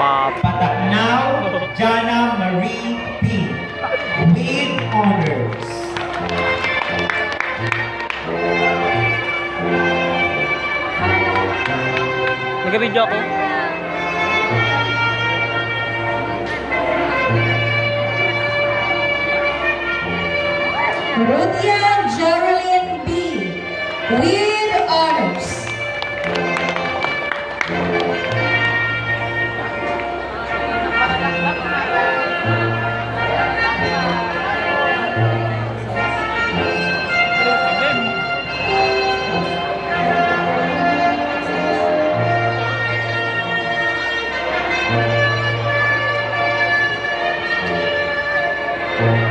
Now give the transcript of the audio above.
Pop. Pataknaw Jana Marie P. With honors. Nag-video ako. Ruthia Geraldine B. With Música